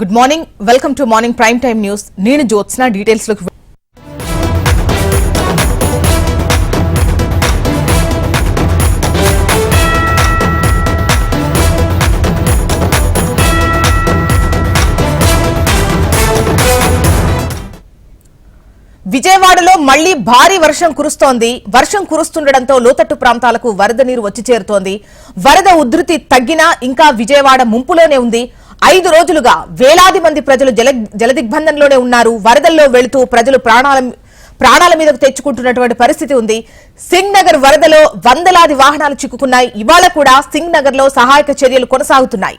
Good morning welcome to morning prime time news నేను Jyotsna. Details విజయవాడలో మళ్ళీ భారీ వర్షం కురుస్తోంది. వర్షం కురుస్తుండటంతో లోతట్టు ప్రాంతాలకు వరద నీరు వచ్చి చేరుతోంది. వరద ఉధృతి తగ్గినా ఇంకా విజయవాడ ముంపులోనే ఉంది. ఐదు రోజులుగా వేలాది మంది ప్రజలు జల జలదిగ్బంధంలోనే ఉన్నారు. వరదల్లో వెళుతూ ప్రజలు ప్రాణాల ప్రాణాల మీదకు తెచ్చుకుంటున్నటువంటి పరిస్థితి ఉంది. సింగ్ నగర్ వరదలో వందలాది వాహనాలు చిక్కుకున్నాయి. ఇవాళ కూడా సింగ్ నగర్లో సహాయక చర్యలు కొనసాగుతున్నాయి.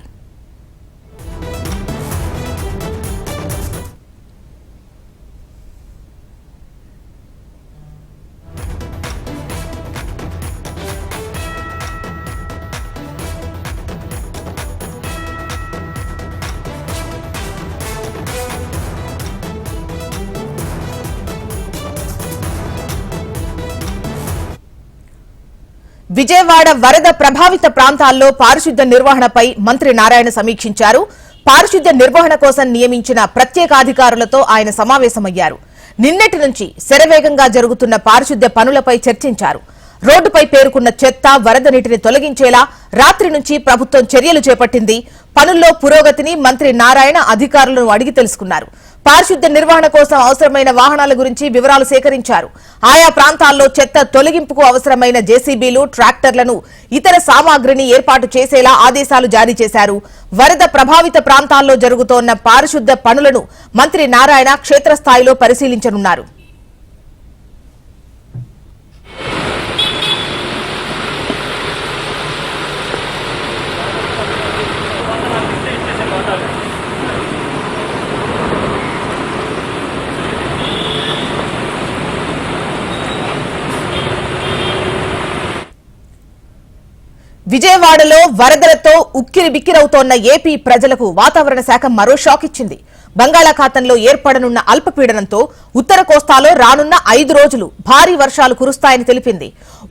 విజయవాడ వరద ప్రభావిత ప్రాంతాల్లో పారిశుద్ధ్య నిర్వహణపై మంత్రి నారాయణ సమీక్షించారు. పారిశుద్ధ్య నిర్వహణ కోసం నియమించిన ప్రత్యేక అధికారులతో ఆయన సమావేశమయ్యారు. నిన్నటి నుంచి శరవేగంగా జరుగుతున్న పారిశుద్ధ్య పనులపై చర్చించారు. రోడ్డుపై పేరుకున్న చెత్త వరద నీటిని తొలగించేలా రాత్రి నుంచి ప్రభుత్వం చర్యలు చేపట్టింది. పనుల్లో పురోగతిని మంత్రి నారాయణ అధికారులను అడిగి తెలుసుకున్నారు. పారిశుద్ధ్య నిర్వహణ కోసం అవసరమైన వాహనాల గురించి వివరాలు సేకరించారు. ఆయా ప్రాంతాల్లో చెత్త తొలగింపుకు అవసరమైన జేసీబీలు ట్రాక్టర్లను ఇతర సామాగ్రిని ఏర్పాటు చేసేలా ఆదేశాలు జారీ చేశారు. వరద ప్రభావిత ప్రాంతాల్లో జరుగుతోన్న పారిశుద్ధ్య పనులను మంత్రి నారాయణ క్షేత్రస్థాయిలో పరిశీలించనున్నారు. విజయవాడలో వరదలతో ఉక్కిరి బిక్కిరవుతోన్న ఏపీ ప్రజలకు వాతావరణ శాఖ మరో షాక్ ఇచ్చింది. బంగాళాఖాతంలో ఏర్పడనున్న అల్పపీడనంతో ఉత్తర కోస్తాలో రానున్న ఐదు రోజులు భారీ వర్షాలు కురుస్తాయని తెలిపింది.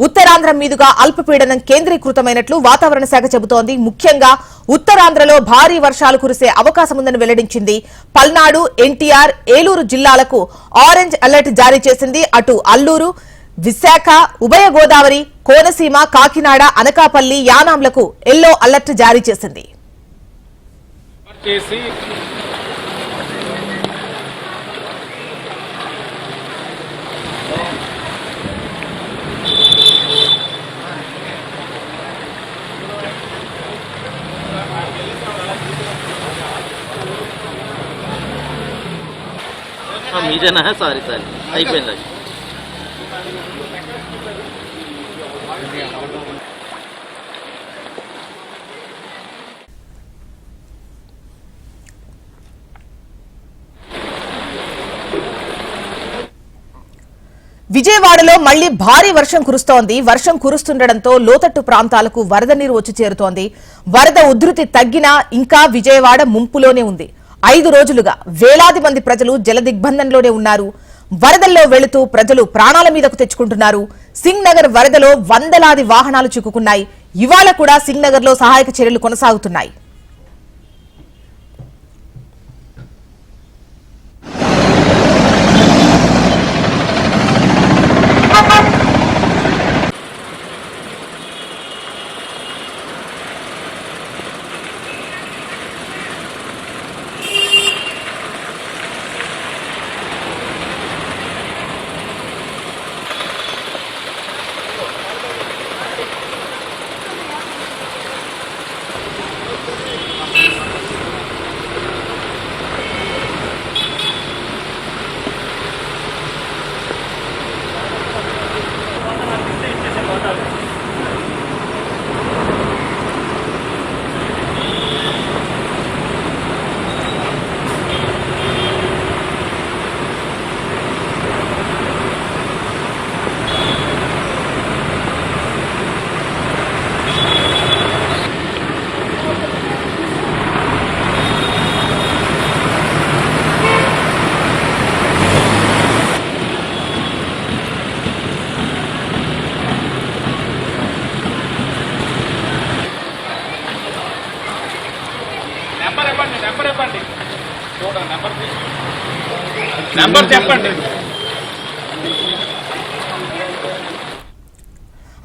ఉత్తరాంధ్ర మీదుగా అల్పపీడనం కేంద్రీకృతమైనట్లు వాతావరణ శాఖ చెబుతోంది. ముఖ్యంగా ఉత్తరాంధ్రలో భారీ వర్షాలు కురిసే అవకాశముందని వెల్లడించింది. పల్నాడు ఎన్టీఆర్ ఏలూరు జిల్లాలకు ఆరెంజ్ అలర్ట్ జారీ చేసింది. అటు అల్లూరు విశాఖ ఉభయ గోదావరి కోనసీమ కాకినాడ అనకాపల్లి యానాంలకు ఎల్లో అలర్ట్ జారీ చేసింది. మీదేనా? Sorry sorry. అయిపోయింది అది విజయవాడలో మళ్ళీ భారీ వర్షం కురుస్తోంది. వర్షం కురుస్తుండటంతో లోతట్టు ప్రాంతాలకు వరద నీరు వచ్చి చేరుతోంది. వరద ఉధృతి తగ్గినా ఇంకా విజయవాడ ముంపులోనే ఉంది. ఐదు రోజులుగా వేలాది మంది ప్రజలు జల దిగ్బంధంలోనే ఉన్నారు. వరదల్లో వెళుతూ ప్రజలు ప్రాణాల మీదకు తెచ్చుకుంటున్నారు. సింగ్ నగర్ వరదలో వందలాది వాహనాలు చిక్కుకున్నాయి. ఇవాళ కూడా సింగ్ నగర్లో సహాయక చర్యలు కొనసాగుతున్నాయి. Thank you. నెంబర్ చెప్పండి.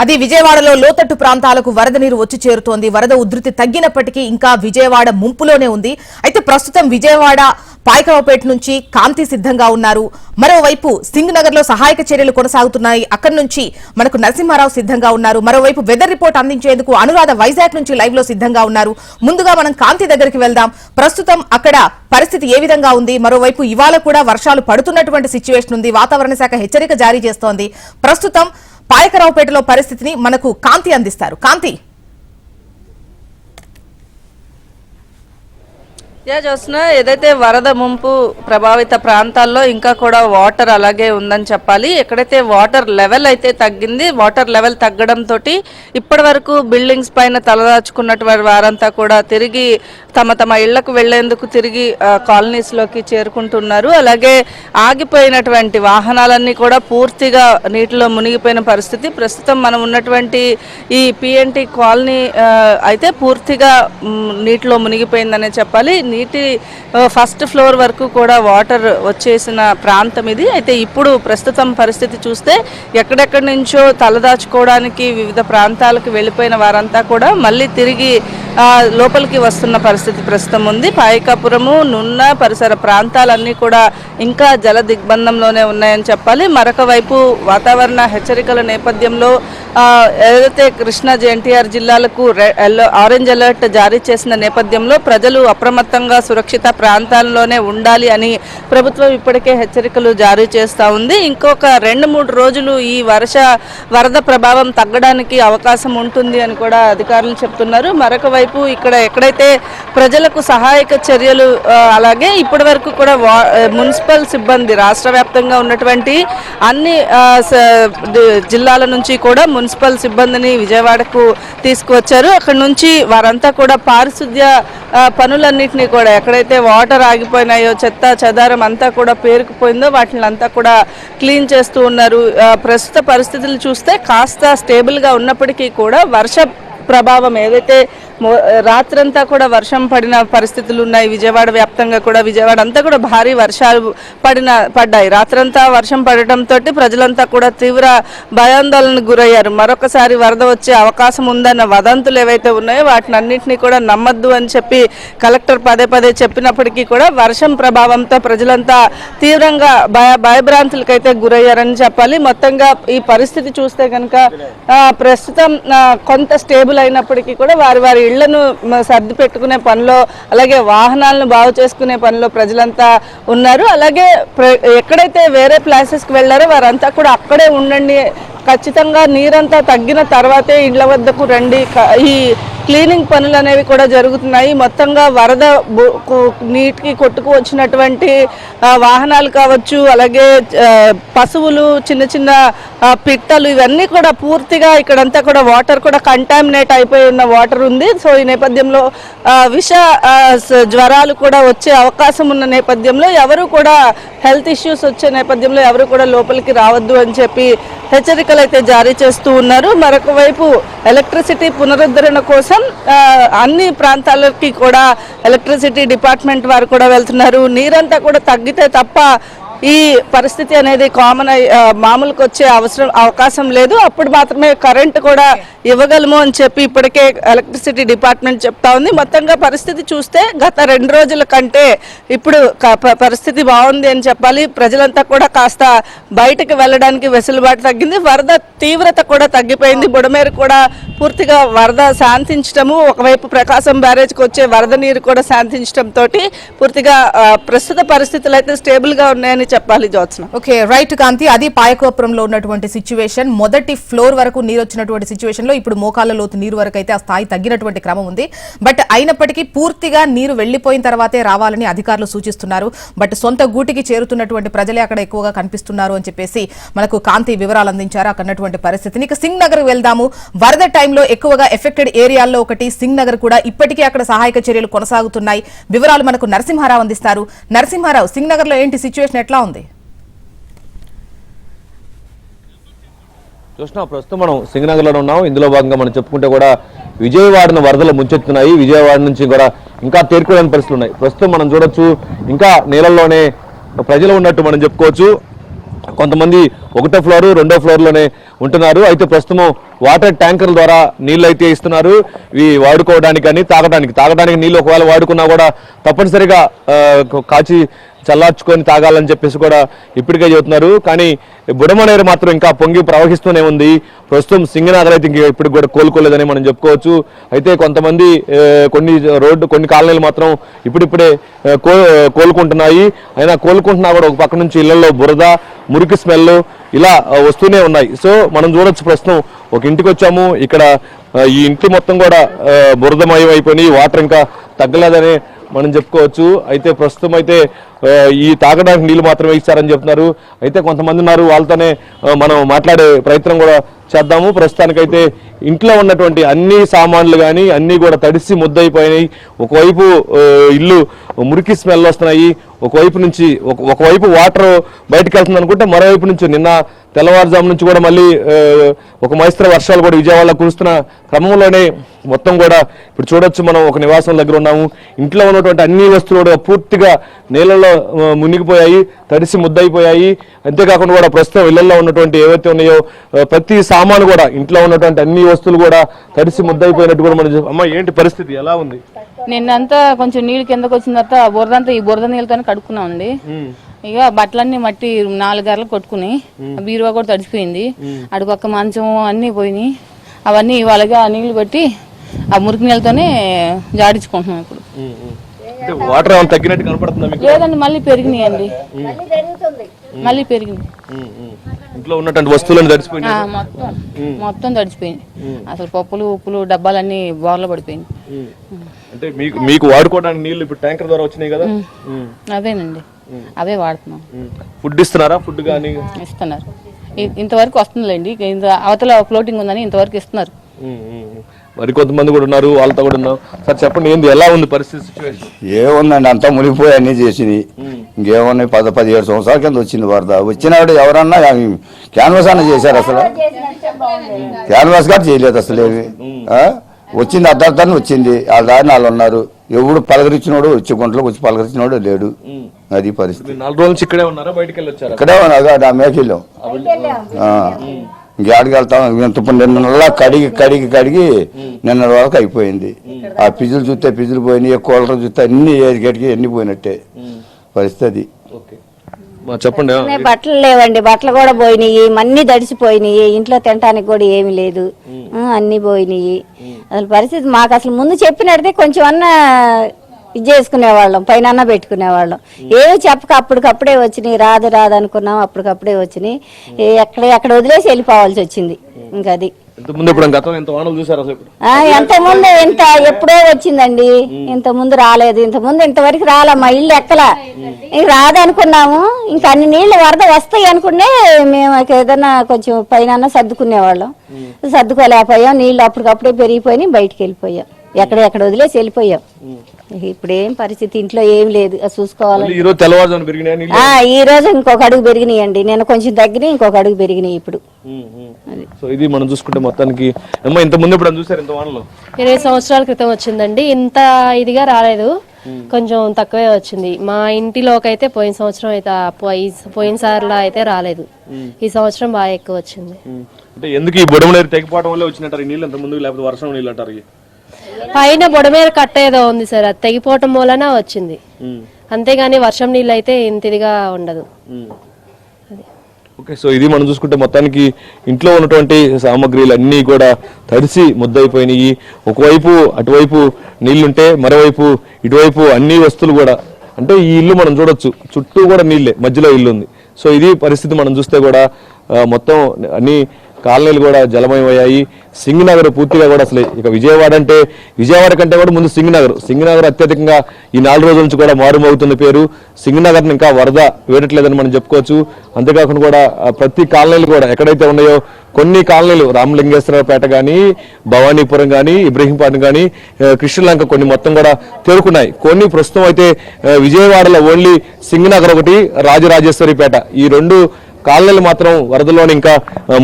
అది విజయవాడలో లోతట్టు ప్రాంతాలకు వరద నీరు వచ్చి చేరుతోంది. వరద ఉధృతి తగ్గినప్పటికీ ఇంకా విజయవాడ ముంపులోనే ఉంది. అయితే ప్రస్తుతం విజయవాడ పాయకరావుపేట నుంచి కాంతి సిద్ధంగా ఉన్నారు. మరోవైపు సింగ్ నగర్లో సహాయక చర్యలు కొనసాగుతున్నాయి. అక్కడి నుంచి మనకు నరసింహారావు సిద్ధంగా ఉన్నారు. మరోవైపు వెదర్ రిపోర్ట్ అందించేందుకు అనురాధ వైజాగ్ నుంచి లైవ్లో సిద్ధంగా ఉన్నారు. ముందుగా మనం కాంతి దగ్గరికి వెళ్దాం. ప్రస్తుతం అక్కడ పరిస్థితి ఏ విధంగా ఉంది? మరోవైపు ఇవాళ కూడా వర్షాలు పడుతున్నటువంటి సిచ్యువేషన్ ఉంది. వాతావరణ శాఖ హెచ్చరిక జారీ చేస్తోంది. ప్రస్తుతం పాయకరావుపేటలో పరిస్థితిని మనకు కాంతి అందిస్తారు. కాంతి! యా జోస్న ఏదైతే వరద ముంపు ప్రభావిత ప్రాంతాల్లో ఇంకా కూడా వాటర్ అలాగే ఉందని చెప్పాలి. ఎక్కడైతే వాటర్ లెవెల్ అయితే తగ్గింది వాటర్ లెవెల్ తగ్గడంతో ఇప్పటి వరకు బిల్డింగ్స్ పైన తలదాచుకున్నటువంటి వారంతా కూడా తిరిగి తమ తమ ఇళ్ళకు వెళ్ళేందుకు తిరిగి కాలనీస్లోకి చేరుకుంటున్నారు. అలాగే ఆగిపోయినటువంటి వాహనాలన్నీ కూడా పూర్తిగా నీటిలో మునిగిపోయిన పరిస్థితి. ప్రస్తుతం మనం ఉన్నటువంటి ఈ పిఎన్టీ కాలనీ అయితే పూర్తిగా నీటిలో మునిగిపోయిందనే చెప్పాలి. నీటి ఫస్ట్ ఫ్లోర్ వరకు కూడా వాటర్ వచ్చేసిన ప్రాంతం ఇది. అయితే ఇప్పుడు ప్రస్తుతం పరిస్థితి చూస్తే ఎక్కడెక్కడి నుంచో తలదాచుకోవడానికి వివిధ ప్రాంతాలకు వెళ్ళిపోయిన వారంతా కూడా మళ్ళీ తిరిగి లోపలికి వస్తున్న పరిస్థితి ప్రస్తుతం ఉంది. పాయకాపురము నున్న పరిసర ప్రాంతాలన్నీ కూడా ఇంకా జల దిగ్బంధంలోనే ఉన్నాయని చెప్పాలి. మరొక వైపు వాతావరణ హెచ్చరికల నేపథ్యంలో ఏదైతే కృష్ణా ఎన్టీఆర్ జిల్లాలకు రె- ఎల్లో ఆరెంజ్ అలర్ట్ జారీ చేసిన నేపథ్యంలో ప్రజలు అప్రమత్తంగా సురక్షిత ప్రాంతాల్లోనే ఉండాలి అని ప్రభుత్వం ఇప్పటికే హెచ్చరికలు జారీ చేస్తూ ఉంది. ఇంకొక రెండు మూడు రోజులు ఈ వర్ష వరద ప్రభావం తగ్గడానికి అవకాశం ఉంటుంది అని కూడా అధికారులు చెప్తున్నారు. మరొక వైపు ఇక్కడ ఎక్కడైతే ప్రజలకు సహాయక చర్యలు అలాగే ఇప్పటి వరకు కూడా వా- మున్సిపల్ సిబ్బంది రాష్ట్ర వ్యాప్తంగా ఉన్నటువంటి అన్ని స- జిల్లాల నుంచి కూడా మున్సిపల్ సిబ్బందిని విజయవాడకు తీసుకువచ్చారు. అక్కడ నుంచి వారంతా కూడా పారిశుద్ధ్య పనులన్నింటినీ కూడా ఎక్కడైతే వాటర్ ఆగిపోయినాయో చెత్త చెదారం అంతా కూడా పేరుకుపోయిందో వాటిని అంతా కూడా క్లీన్ చేస్తూ ఉన్నారు. ప్రస్తుత పరిస్థితులు చూస్తే కాస్త స్టేబుల్గా ఉన్నప్పటికీ కూడా వర్ష ప్రభావం ఏదైతే రాత్రంతా కూడా వర్షం పడిన పరిస్థితులు ఉన్నాయి విజయవాడ వ్యాప్తంగా కూడా విజయవాడ అంతా కూడా భారీ వర్షాలు పడిన పడ్డాయి. రాత్రంతా వర్షం పడటంతో ప్రజలంతా కూడా తీవ్ర భయాందోళనకు గురయ్యారు. మరొకసారి వరద వచ్చే అవకాశం ఉందన్న వదంతులు ఏవైతే ఉన్నాయో వాటిని అన్నింటినీ కూడా నమ్మద్దు అని చెప్పి కలెక్టర్ పదే పదే చెప్పినప్పటికీ కూడా వర్షం ప్రభావంతో ప్రజలంతా తీవ్రంగా భయ భయభ్రాంతులకైతే గురయ్యారని చెప్పాలి. మొత్తంగా ఈ పరిస్థితి చూస్తే కనుక ప్రస్తుతం కొంత స్టేబుల్ అయినప్పటికీ కూడా వారి వారి ఇళ్ళను సర్ది పెట్టుకునే పనిలో అలాగే వాహనాలను బాగు చేసుకునే పనిలో ప్రజలంతా ఉన్నారు. అలాగే ఎక్కడైతే వేరే ప్లేసెస్కి వెళ్ళారో వారంతా కూడా అక్కడే ఉండండి. ఖచ్చితంగా నీరంతా తగ్గిన తర్వాతే ఇళ్ళ వద్దకు రండి. ఈ క్లీనింగ్ పనులు అనేవి కూడా జరుగుతున్నాయి. మొత్తంగా వరద బు- నీటికి కొట్టుకు వచ్చినటువంటి వాహనాలు కావచ్చు అలాగే పశువులు చిన్న చిన్న పిట్టలు ఇవన్నీ కూడా పూర్తిగా ఇక్కడంతా కూడా వాటర్ కూడా కంటామినేట్ అయిపోయి ఉన్న వాటర్ ఉంది. సో ఈ నేపథ్యంలో విష జ్వరాలు కూడా వచ్చే అవకాశం ఉన్న నేపథ్యంలో ఎవరు కూడా హెల్త్ ఇష్యూస్ వచ్చే నేపథ్యంలో ఎవరు కూడా లోపలికి రావద్దు అని చెప్పి హెచ్చరికలు అయితే జారీ చేస్తూ ఉన్నారు. మరొక వైపు ఎలక్ట్రిసిటీ పునరుద్ధరణ కోసం కోసం అన్ని ప్రాంతాలకి కూడా ఎలక్ట్రిసిటీ డిపార్ట్మెంట్ వారు కూడా వెళ్తున్నారు. నీరంతా కూడా తగ్గితే తప్ప ఈ పరిస్థితి అనేది కామన్ అయి మామూలుకు వచ్చే అవసరం అవకాశం లేదు. అప్పుడు మాత్రమే కరెంట్ కూడా ఇవ్వగలము అని చెప్పి ఇప్పటికే ఎలక్ట్రిసిటీ డిపార్ట్మెంట్ చెప్తా ఉంది. మొత్తంగా పరిస్థితి చూస్తే గత రెండు రోజుల కంటే ఇప్పుడు క- ప- పరిస్థితి బాగుంది అని చెప్పాలి. ప్రజలంతా కూడా కాస్త బయటకు వెళ్ళడానికి వెసులుబాటు తగ్గింది. వరద తీవ్రత కూడా తగ్గిపోయింది. బుడమేరు కూడా పూర్తిగా వరద శాంతించడము ఒకవైపు ప్రకాశం బ్యారేజ్కి వచ్చే వరద నీరు కూడా శాంతించడంతో పూర్తిగా ప్రస్తుత పరిస్థితులు అయితే స్టేబుల్గా ఉన్నాయని చెప్పాలి జ్యోత్స్న ఓకే రైట్ కాంతి అది పాయకోపురంలో ఉన్నటువంటి సిచ్యువేషన్ మొదటి ఫ్లోర్ వరకు నీరు వచ్చినటువంటి సిచ్యువేషన్లో ఇప్పుడు మోకాళ్ళ లోతు నీరు వరకు అయితే ఆ స్థాయి తగ్గినటువంటి క్రమం ఉంది. బట్ అయినప్పటికీ పూర్తిగా నీరు వెళ్ళిపోయిన తర్వాతే రావాలని అధికారులు సూచిస్తున్నారు. బట్ సొంత గూటికి చేరుతున్నటువంటి ప్రజలే అక్కడ ఎక్కువగా కనిపిస్తున్నారు అని చెప్పేసి మనకు కాంతి వివరాలు అందించారు అక్కడ పరిస్థితిని ఇక సింగ్ నగర్ వెళ్దాము. వరద టైంలో ఎక్కువగా ఎఫెక్టెడ్ ఏరియాల్లో ఒకటి సింగ్ నగర్ కూడా ఇప్పటికీ అక్కడ సహాయక చర్యలు కొనసాగుతున్నాయి. వివరాలు మనకు నరసింహారావు అందిస్తారు. నరసింహారావు సింగ్ నగర్లో ఏంటి సిచ్యువేషన్ ఎట్లా ఉంది చూసినా ప్రస్తుతం మనం సింగనగర్లో ఉన్నాం. ఇందులో భాగంగా మనం చెప్పుకుంటే కూడా విజయవాడను వరదలు ముంచెత్తున్నాయి. విజయవాడ నుంచి కూడా ఇంకా తేరుకోలేని పరిస్థితులు ఉన్నాయి. ప్రస్తుతం మనం చూడొచ్చు ఇంకా నీళ్ళల్లోనే ప్రజలు ఉన్నట్టు మనం చెప్పుకోవచ్చు. కొంతమంది ఒకటో ఫ్లోర్ రెండో ఫ్లోర్లోనే ఉంటున్నారు. అయితే ప్రస్తుతం వాటర్ ట్యాంకర్ల ద్వారా నీళ్ళు అయితే ఇస్తున్నారు. ఇవి వాడుకోవడానికి కానీ తాగడానికి. తాగడానికి నీళ్ళు ఒకవేళ వాడుకున్నా కూడా తప్పనిసరిగా కాచి చల్లార్చుకొని తాగాలని చెప్పేసి కూడా ఇప్పటికే చెబుతున్నారు. కానీ బుడమనేరు మాత్రం ఇంకా పొంగి ప్రవహిస్తూనే ఉంది. ప్రస్తుతం సింగనాగర్ అయితే ఇంకా ఇప్పుడు కూడా కోలుకోలేదని మనం చెప్పుకోవచ్చు. అయితే కొంతమంది కొన్ని రోడ్డు కొన్ని కాలనీలు మాత్రం ఇప్పుడిప్పుడే కో కోలుకుంటున్నాయి. అయినా కోలుకుంటున్నా కూడా ఒక పక్క నుంచి ఇళ్ళలో బురద మురికి స్మెల్ ఇలా వస్తూనే ఉన్నాయి. సో మనం చూడొచ్చు ప్రస్తుతం ఒక ఇంటికి వచ్చాము. ఇక్కడ ఈ ఇంటి మొత్తం కూడా బురదమయం అయిపోయి వాటర్ ఇంకా తగ్గలేదని మనం చెప్పుకోవచ్చు. అయితే ప్రస్తుతం అయితే ఈ తాగడానికి నీళ్ళు మాత్రమే ఇస్తారని చెప్తున్నారు. అయితే కొంతమంది ఉన్నారు వాళ్ళతోనే మనం మాట్లాడే ప్రయత్నం కూడా చేద్దాము. ప్రస్తుతానికైతే ఇంట్లో ఉన్నటువంటి అన్ని సామాన్లు కానీ అన్నీ కూడా తడిసి ముద్దయిపోయినాయి. ఒకవైపు ఇల్లు మురికి స్మెల్ వస్తున్నాయి. ఒకవైపు నుంచి ఒక- ఒకవైపు వాటర్ బయటకు వెళ్తుంది అనుకుంటే మరోవైపు నుంచి నిన్న తెల్లవారుజాము నుంచి కూడా మళ్ళీ ఒక మైస్త్ర వర్షాలు కూడా విజయవాడలో కురుస్తున్న క్రమంలోనే మొత్తం కూడా ఇప్పుడు చూడొచ్చు మనం ఒక నివాసం దగ్గర ఉన్నాము. ఇంట్లో ఉన్నటువంటి అన్ని వస్తువులు కూడా పూర్తిగా నీళ్ళలో మునిగిపోయాయి తడిసి ముద్దయిపోయాయి. అంతేకాకుండా కూడా ప్రస్తుతం ఇళ్ళలో ఉన్నటువంటి ఏవైతే ఉన్నాయో ప్రతి సామాను కూడా ఇంట్లో ఉన్నటువంటి అన్ని వస్తువులు కూడా తడిసి ముద్దయిపోయినట్టు కూడా మనం. అమ్మ ఏంటి పరిస్థితి? ఎలా ఉంది? నిన్నంతా కొంచెం నీళ్ళు కిందకు వచ్చిన తర్వాత బురద అంతా ఈ బురద నీళ్ళతోనే కడుక్కున్నామండి. ఇక బట్టలన్నీ మట్టి నాలుగు గర్రలు కొట్టుకుని బీరువా కూడా తడిచిపోయింది అడుగొక్క మంచం అన్నీ పోయినాయి. అవన్నీ ఇవాళగా నీళ్ళు పెట్టి ఆ మురికి నీళ్ళతోనే జాడించుకుంటున్నాం ఇప్పుడు. అంటే వాటర్ తగ్గినట్టు కనపడుతుందా మీకు? లేదండి మళ్ళీ పెరిగినాయండి. మళ్ళీ పెరిగినాయి ఉమ్, ఉమ్. ఇంట్లో ఉన్నటువంటి వస్తువులను మొత్తం. మొత్తం తడిచిపోయింది అసలు పప్పులు ఉప్పులు డబ్బాలన్నీ బోర్లో పడిపోయింది. అంటే మీకు మీకు వాడుకోవడానికి నీళ్ళు ఇప్పుడు ట్యాంకర్ ద్వారా వచ్చినాయి కదా? ఉమ్. అవే వాడుతున్నాం. ఫుడ్ ఇస్తున్నారా? ఫుడ్ కానీ ఇస్తున్నారు. ఇంతవరకు వస్తుందిలేండి. అవతల ఫ్లోటింగ్ ఉందని ఇంతవరకు ఇస్తున్నారు. మరి కొంతమంది కూడా ఉన్నారు వాళ్ళతో కూడా ఉన్నాం. సార్ చెప్పండి ఏంది? ఎలా ఉంది పరిస్థితి ఏముందండి అంతా మునిగిపోయి అన్ని చేసినాయి ఇంకేమున్నాయి? పద పదిహేడు సంవత్సరాల కింద వచ్చింది వరద వచ్చినాడు ఎవరన్నా క్యాన్వాస్ అన్న చేశారు అసలు? క్యాన్వాస్ కూడా చేయలేదు అసలు ఏమి? వచ్చింది అర్ధార్థాన్ని వచ్చింది. వాళ్ళ దారిని వాళ్ళు ఉన్నారు. ఎవడు పలకరించినోడు వచ్చి గుంటలోకి వచ్చి పలకరించినోడు లేడు. అది పరిస్థితి. నాలుగు రోజుల నుంచి ఇక్కడే ఉన్నారా? బయటికి వెళ్ళి వచ్చారా ఇక్కడే ఉన్నాగా ఆ మేకెళ్ళాం ఇంకేడికి వెళ్తాం ఇంత నిన్న నెల కడిగి కడిగి కడిగి నిన్న వరకు అయిపోయింది. ఆ పిజులు చూస్తే పిజులు పోయినాయి కూలర్ చూస్తే అన్ని గడికి ఎన్ని పోయినట్టే పరిస్థితి. చెప్పండి. బట్టలు లేవండి. బట్టలు కూడా పోయినాయి. అన్ని తడిసిపోయినాయి. ఇంట్లో తినడానికి కూడా ఏమీ లేదు. అన్ని పోయినాయి. అసలు పరిస్థితి మాకు అసలు ముందు చెప్పినట్టే కొంచెం అన్న ఇది చేసుకునేవాళ్ళం. పైన అన్న పెట్టుకునేవాళ్ళం. ఏమి చెప్పక అప్పటికప్పుడే వచ్చినాయి. రాదు రాదు అనుకున్నాం. అప్పటికప్పుడే వచ్చినాయి. ఎక్కడ ఎక్కడ వదిలేసి వెళ్ళిపోవాల్సి వచ్చింది. ఇంకా అది ఇంత ముందు ఇప్పుడు గతం ఎంత వానలు చూసారు అసలు ఇప్పుడు? ఆ, ఎంత ముందు ఇంత ఎప్పుడో వచ్చిందండి. ఇంత ముందు రాలేదు. ఇంత ముందు ఇంతవరకు రాలే మా ఇల్లు ఎక్కలా. ఇంక రాదనుకున్నాము. ఇంకా అన్ని నీళ్ళు వరద వస్తాయి అనుకునే మేము ఏదైనా కొంచెం పైన సర్దుకునేవాళ్ళం. సర్దుకోలేకపోయాం. నీళ్ళు అప్పటికప్పుడే పెరిగిపోయి బయటికి వెళ్ళిపోయాం. ఎక్కడ ఎక్కడ వదిలేసి వెళ్ళిపోయాం. ఇక ఇప్పుడు ఏం పరిస్థితి? ఇంట్లో ఏం లేదు. చూసుకోవాలి ఈ రోజు తెల్లవారుజామున పెరిగినాయి ఈ రోజు ఇంకొక అడుగు పెరిగినాయండి. నేను కొంచెం తగ్గినాయి ఇంకొక అడుగు పెరిగినాయి ఇప్పుడు. అది. సో ఇది మనం చూసుకుంటే మొత్తానికి అమ్మా ఇంత ముందు ఇప్పుడు చూసారు ఇంత వానలు? ఇరవై సంవత్సరాల క్రితం వచ్చిందండి. ఇంత ఇదిగా రాలేదు. కొంచెం తక్కువే వచ్చింది. మా ఇంటిలోకి అయితే పోయిన సంవత్సరం అయితే పోయి పోయిన సార్లా అయితే రాలేదు. ఈ సంవత్సరం బాగా ఎక్కువ వచ్చింది. అంటే ఎందుకు ఈ బుడమనేరు తెగిపోవడం వల్ల వచ్చినట్టారు ఈ నీళ్ళు ఎంత ముందు లేకపోతే వర్షం నీళ్ళు అంటారు? పైన బుడమేర కట్ట ఏదో ఉంది సార్ అది తెగిపోవటం వలన వచ్చింది. అంతేగాని వర్షం నీళ్ళు అయితే ఇంత ఇదిగా ఉండదు ఓకే సో ఇది మనం చూసుకుంటే మొత్తానికి ఇంట్లో ఉన్నటువంటి సామాగ్రిలు అన్నీ కూడా తడిసి ముద్దయిపోయినాయి. ఒకవైపు అటువైపు నీళ్ళుంటే మరోవైపు ఇటువైపు అన్ని వస్తువులు కూడా అంటే ఈ ఇల్లు మనం చూడొచ్చు చుట్టూ కూడా నీళ్ళే మధ్యలో ఇల్లు ఉంది సో ఇది పరిస్థితి మనం చూస్తే కూడా మొత్తం అన్ని కాలనీలు కూడా జలమయమయ్యాయి. సింగనగర్ పూర్తిగా కూడా అసలు ఇక విజయవాడ అంటే విజయవాడ కంటే కూడా ముందు సింగనగర్. సింగనగర్ అత్యధికంగా ఈ నాలుగు రోజుల నుంచి కూడా మారుమోగుతున్న పేరు. సింగనగర్ ఇంకా వరద వేడట్లేదని మనం చెప్పుకోవచ్చు. అంతేకాకుండా కూడా ప్రతి కాలనీలు కూడా ఎక్కడైతే ఉన్నాయో కొన్ని కాలనీలు రామలింగేశ్వరపేట కానీ భవానీపురం కానీ ఇబ్రహీంపాటం కానీ కృష్ణలంక కొన్ని మొత్తం కూడా తేరుకున్నాయి. కొన్ని ప్రస్తుతం అయితే విజయవాడలో ఓన్లీ సింగనగర్ ఒకటి రాజరాజేశ్వరిపేట. ఈ రెండు కాలనీలు మాత్రం వరదలోని ఇంకా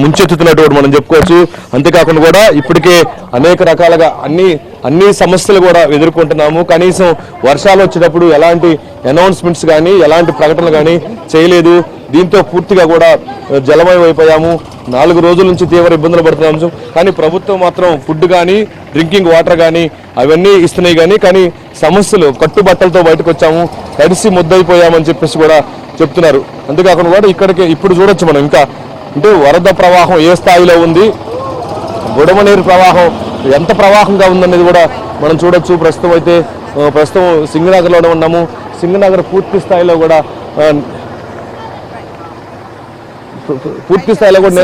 ముంచెత్తుతున్నటువంటి మనం చెప్పుకోవచ్చు. అంతేకాకుండా కూడా ఇప్పటికే అనేక రకాలుగా అన్ని అన్ని సమస్యలు కూడా ఎదుర్కొంటున్నాము. కనీసం వర్షాలు వచ్చేటప్పుడు ఎలాంటి అనౌన్స్మెంట్స్ కానీ ఎలాంటి ప్రకటనలు కానీ చేయలేదు. దీంతో పూర్తిగా కూడా జలమయం అయిపోయాము. నాలుగు రోజుల నుంచి తీవ్ర ఇబ్బందులు పడుతున్నాము కానీ ప్రభుత్వం మాత్రం ఫుడ్ కానీ డ్రింకింగ్ వాటర్ కానీ అవన్నీ ఇస్తున్నాయి కానీ కానీ సమస్యలు కట్టుబట్టలతో బయటకు వచ్చాము. తడిసి ముద్దయిపోయామని చెప్పేసి కూడా చెప్తున్నారు. అంతేకాకుండా కూడా ఇక్కడికి ఇప్పుడు చూడొచ్చు మనం ఇంకా. అంటే వరద ప్రవాహం ఏ స్థాయిలో ఉంది? బుడమ నీరు ప్రవాహం ఎంత ప్రవాహంగా ఉందనేది కూడా మనం చూడొచ్చు. ప్రస్తుతం అయితే ప్రస్తుతం సింగనగర్లోనే ఉన్నాము. సింగనగర్ పూర్తి స్థాయిలో కూడా పూర్తి స్థాయిలో కూడా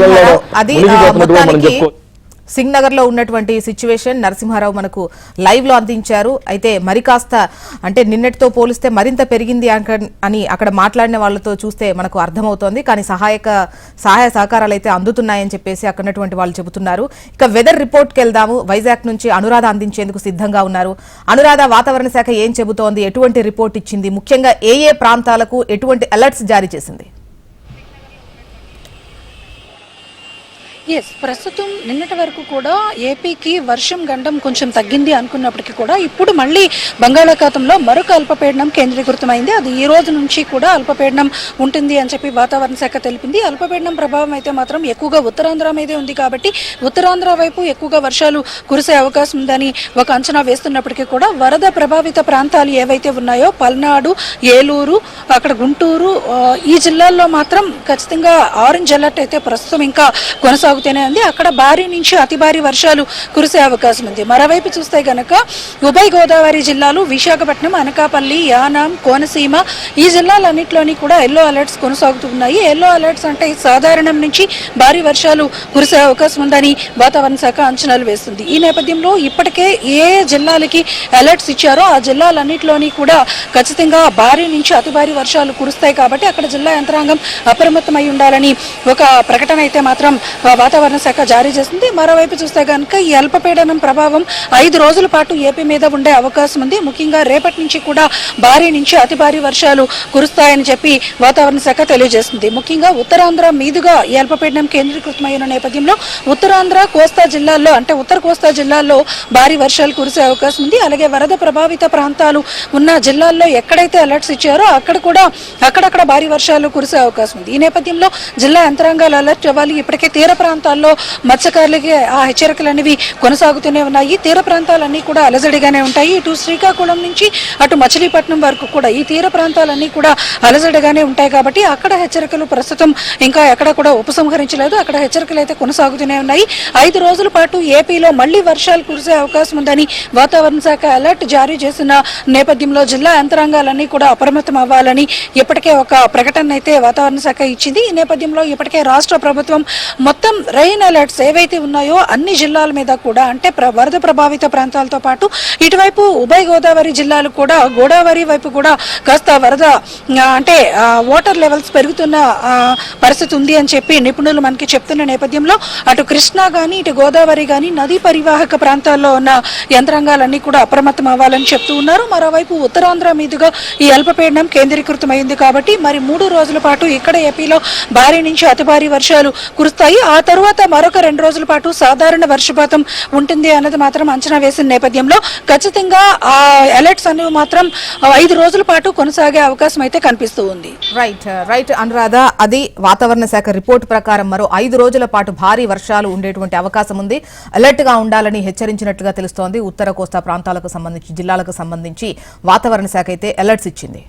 కూడా మనం చెప్పుకో సింగ్ నగర్లో ఉన్నటువంటి సిచ్యువేషన్ నరసింహారావు మనకు లైవ్లో అందించారు. అయితే మరి కాస్త అంటే నిన్నటితో పోలిస్తే మరింత పెరిగింది అని అక్కడ మాట్లాడిన వాళ్ళతో చూస్తే మనకు అర్థమవుతోంది. కానీ సహాయక సహాయ సహకారాలు అయితే అందుతున్నాయని చెప్పేసి అక్కడ ఉన్నటువంటి వాళ్ళు చెబుతున్నారు. ఇక వెదర్ రిపోర్ట్కి వెళ్దాము. వైజాగ్ నుంచి అనురాధ అందించేందుకు సిద్ధంగా ఉన్నారు. అనురాధ వాతావరణ శాఖ ఏం చెబుతోంది? ఎటువంటి రిపోర్ట్ ఇచ్చింది? ముఖ్యంగా ఏ ఏ ప్రాంతాలకు ఎటువంటి అలర్ట్స్ జారీ చేసింది? ఎస్ ప్రస్తుతం నిన్నటి వరకు కూడా ఏపీకి వర్షం గండం కొంచెం తగ్గింది అనుకున్నప్పటికీ కూడా ఇప్పుడు మళ్ళీ బంగాళాఖాతంలో మరొక అల్పపీడనం కేంద్రీకృతమైంది. అది ఈ రోజు నుంచి కూడా అల్పపీడనం ఉంటుంది అని చెప్పి వాతావరణ శాఖ తెలిపింది. అల్పపీడనం ప్రభావం అయితే మాత్రం ఎక్కువగా ఉత్తరాంధ్ర మీదే ఉంది కాబట్టి ఉత్తరాంధ్ర వైపు ఎక్కువగా వర్షాలు కురిసే అవకాశం ఉందని ఒక అంచనా వేస్తున్నప్పటికీ కూడా వరద ప్రభావిత ప్రాంతాలు ఏవైతే ఉన్నాయో పల్నాడు ఏలూరు అక్కడ గుంటూరు ఈ జిల్లాల్లో మాత్రం ఖచ్చితంగా ఆరెంజ్ అలర్ట్ అయితే ప్రస్తుతం ఇంకా కొనసాగుతూనే ఉంది. అక్కడ భారీ నుంచి అతి భారీ వర్షాలు కురిసే అవకాశం ఉంది. మరోవైపు చూస్తే గనక ఉభయ గోదావరి జిల్లాలు విశాఖపట్నం అనకాపల్లి యానాం కోనసీమ ఈ జిల్లాలన్నింటిలోని కూడా ఎల్లో అలర్ట్స్ కొనసాగుతున్నాయి. ఎల్లో అలర్ట్స్ అంటే సాధారణం నుంచి భారీ వర్షాలు కురిసే అవకాశం ఉందని వాతావరణ శాఖ అంచనాలు వేస్తుంది. ఈ నేపథ్యంలో ఇప్పటికే ఏ జిల్లాలకి అలర్ట్స్ ఇచ్చారో ఆ జిల్లాలన్నింటిలోని కూడా ఖచ్చితంగా భారీ నుంచి అతి భారీ వర్షాలు కురుస్తాయి కాబట్టి అక్కడ జిల్లా యంత్రాంగం అప్రమత్తమై ఉండాలని ఒక ప్రకటన అయితే మాత్రం వాతావరణ శాఖ జారీ చేసింది. మరోవైపు చూస్తే కనుక ఈ అల్పపీడనం ప్రభావం ఐదు రోజుల పాటు ఏపీ మీద ఉండే అవకాశం ఉంది. ముఖ్యంగా రేపటి నుంచి కూడా భారీ నుంచి అతి భారీ వర్షాలు కురుస్తాయని చెప్పి వాతావరణ శాఖ తెలియజేసింది. ముఖ్యంగా ఉత్తరాంధ్ర మీదుగా ఈ అల్పపీడనం కేంద్రీకృతమైన నేపథ్యంలో ఉత్తరాంధ్ర కోస్తా జిల్లాల్లో అంటే ఉత్తర కోస్తా జిల్లాల్లో భారీ వర్షాలు కురిసే అవకాశం ఉంది. అలాగే వరద ప్రభావిత ప్రాంతాలు ఉన్న జిల్లాల్లో ఎక్కడైతే అలర్ట్స్ ఇచ్చారో అక్కడ కూడా అక్కడక్కడ భారీ వర్షాలు కురిసే అవకాశం ఉంది. ఈ నేపథ్యంలో జిల్లా యంత్రాంగాలు అలర్ట్ అవ్వాలి. ఇప్పటికే తీర ప్రాంతాల్లో మత్స్యకారులకి ఆ హెచ్చరికలు అనేవి కొనసాగుతూనే ఉన్నాయి. తీర ప్రాంతాలన్నీ కూడా అలజడిగానే ఉంటాయి. ఇటు శ్రీకాకుళం నుంచి అటు మచిలీపట్నం వరకు కూడా ఈ తీర ప్రాంతాలన్నీ కూడా అలజడిగానే ఉంటాయి కాబట్టి అక్కడ హెచ్చరికలు ప్రస్తుతం ఇంకా ఎక్కడ కూడా ఉపసంహరించలేదు. అక్కడ హెచ్చరికలు అయితే కొనసాగుతూనే ఉన్నాయి. ఐదు రోజుల పాటు ఏపీలో మళ్ళీ వర్షాలు కురిసే అవకాశం ఉందని వాతావరణ శాఖ అలర్ట్ జారీ చేసిన నేపథ్యంలో జిల్లా యంత్రాంగాలన్నీ కూడా అప్రమత్తం అవ్వాలని ఇప్పటికే ఒక ప్రకటన అయితే వాతావరణ శాఖ ఇచ్చింది. ఈ నేపథ్యంలో ఇప్పటికే రాష్ట్ర ప్రభుత్వం మొత్తం రెయిన్ అలర్ట్స్ ఏవైతే ఉన్నాయో అన్ని జిల్లాల మీద కూడా అంటే ప్ర- వరద ప్రభావిత ప్రాంతాలతో పాటు ఇటువైపు ఉభయ గోదావరి జిల్లాలు కూడా గోదావరి వైపు కూడా కాస్త వరద అంటే వాటర్ లెవెల్స్ పెరుగుతున్న పరిస్థితి ఉంది అని చెప్పి నిపుణులు మనకి చెప్తున్న నేపథ్యంలో అటు కృష్ణా కానీ ఇటు గోదావరి కానీ నదీ పరివాహక ప్రాంతాల్లో ఉన్న యంత్రాంగాలన్నీ కూడా అప్రమత్తం అవ్వాలని చెప్తూ ఉన్నారు. మరోవైపు ఉత్తరాంధ్ర మీదుగా ఈ అల్పపీడనం కేంద్రీకృతమైంది కాబట్టి మరి మూడు రోజుల పాటు ఇక్కడ ఏపీలో భారీ నుంచి అతి భారీ వర్షాలు కురుస్తాయి. ఆ తరువాత మరొక రెండు రోజుల పాటు సాధారణ వర్షపాతం ఉంటుంది అన్నది మాత్రం అంచనా వేసిన నేపథ్యంలో ఖచ్చితంగా ఆ అలర్ట్స్ అనేవి మాత్రం ఐదు రోజుల పాటు కొనసాగే అవకాశం అయితే కనిపిస్తూ ఉంది. Right right uh, Anuradha. అది వాతావరణ శాఖ రిపోర్ట్ ప్రకారం మరో ఐదు రోజుల పాటు భారీ వర్షాలు ఉండేటువంటి అవకాశం ఉంది. అలర్ట్గా ఉండాలని హెచ్చరించినట్లుగా తెలుస్తోంది. ఉత్తర కోస్తా ప్రాంతాలకు సంబంధించి జిల్లాలకు సంబంధించి వాతావరణ శాఖ అయితే అలర్ట్స్ ఇచ్చింది.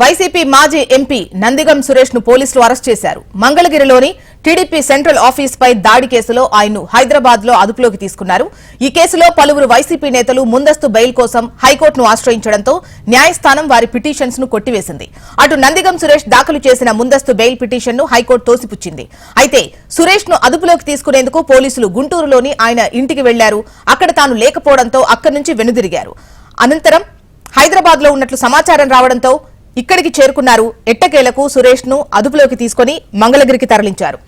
వైసీపీ మాజీ ఎంపీ నందిగం సురేష్ను పోలీసులు అరెస్ట్ చేశారు. మంగళగిరిలోని టీడీపీ సెంట్రల్ ఆఫీస్ పై దాడి కేసులో ఆయన్ను హైదరాబాద్లో అదుపులోకి తీసుకున్నారు. ఈ కేసులో పలువురు వైసీపీ నేతలు ముందస్తు బెయిల్ కోసం హైకోర్టును ఆశ్రయించడంతో న్యాయస్థానం వారి పిటిషన్స్ను కొట్టివేసింది. అటు నందిగం సురేష్ దాఖలు చేసిన ముందస్తు బెయిల్ పిటిషన్ను హైకోర్టు తోసిపుచ్చింది. అయితే సురేష్ను అదుపులోకి తీసుకునేందుకు పోలీసులు గుంటూరులోని ఆయన ఇంటికి వెళ్ళారు. అక్కడ తాను లేకపోవడంతో అక్కడి నుంచి వెనుదిరిగారు. అనంతరం హైదరాబాద్లో ఉన్నట్లు సమాచారం రావడంతో ఇక్కడికి చేరుకున్నారు ఎట్టకేలకు సురేష్ను అదుపులోకి తీసుకుని మంగళగిరికి తరలించారు.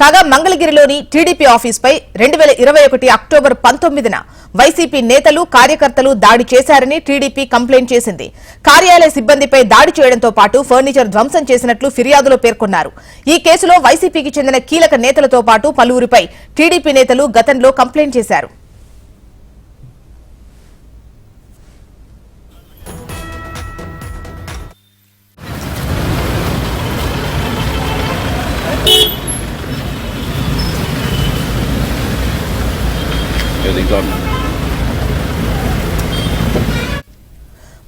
కాగా మంగళగిరిలోని టీడీపీ ఆఫీస్పై రెండు వేల ఇరవై ఒకటి అక్టోబర్ పంతొమ్మిదిన వైసీపీ నేతలు కార్యకర్తలు దాడి చేశారని టీడీపీ కంప్లైంట్ చేసింది. కార్యాలయ సిబ్బందిపై దాడి చేయడంతో పాటు ఫర్నిచర్ ధ్వంసం చేసినట్లు ఫిర్యాదులో పేర్కొన్నారు. ఈ కేసులో వైసీపీకి చెందిన కీలక నేతలతో పాటు పలువురిపై టీడీపీ నేతలు గతంలో కంప్లైంట్ చేశారు.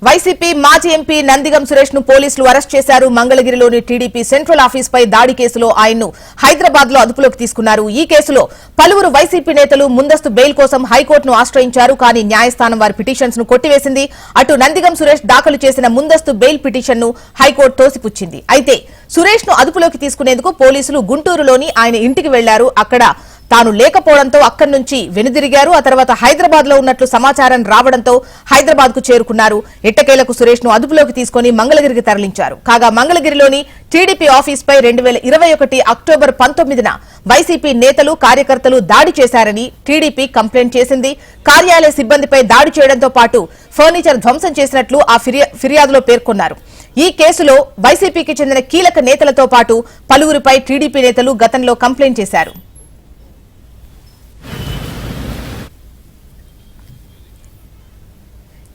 వైసీపీ మాజీ ఎంపీ నందిగం సురేష్ను పోలీసులు అరెస్ట్ చేశారు. మంగళగిరిలోని టీడీపీ సెంట్రల్ ఆఫీస్ పై దాడి కేసులో ఆయన్ను హైదరాబాద్లో అదుపులోకి తీసుకున్నారు. ఈ కేసులో పలువురు వైసీపీ నేతలు ముందస్తు బెయిల్ కోసం హైకోర్టును ఆశ్రయించారు. కానీ న్యాయస్థానం వారి పిటిషన్స్ను కొట్టివేసింది. అటు నందిగం సురేష్ దాఖలు చేసిన ముందస్తు బెయిల్ పిటిషన్ను హైకోర్టు తోసిపుచ్చింది. అయితే సురేష్ను అదుపులోకి తీసుకునేందుకు పోలీసులు గుంటూరులోని ఆయన ఇంటికి వెళ్ళారు. అక్కడ తాను లేకపోవడంతో అక్కడి నుంచి వెనుదిరిగారు. ఆ తర్వాత హైదరాబాద్లో ఉన్నట్లు సమాచారం రావడంతో హైదరాబాద్కు చేరుకున్నారు. ఎట్టకేలకు సురేష్ను అదుపులోకి తీసుకుని మంగళగిరికి తరలించారు. కాగా మంగళగిరిలోని టీడీపీ ఆఫీస్ పై రెండు వేల ఇరవై ఒకటి అక్టోబర్ పంతొమ్మిదిన వైసీపీ నేతలు కార్యకర్తలు దాడి చేశారని టీడీపీ కంప్లైంట్ చేసింది. కార్యాలయ సిబ్బందిపై దాడి చేయడంతో పాటు ఫర్నిచర్ ధ్వంసం చేసినట్లు ఆ ఫిర్యా- ఫిర్యాదులో పేర్కొన్నారు. ఈ కేసులో వైసీపీకి చెందిన కీలక నేతలతో పాటు పలువురిపై టీడీపీ నేతలు గతంలో కంప్లైంట్ చేశారు.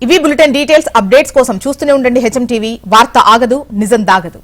ఇవి బులెటిన్ డీటెయిల్స్ అప్డేట్స్ కోసం చూస్తూనే ఉండండి హెచ్ఎం టీవీ. వార్త ఆగదు నిజం దాగదు.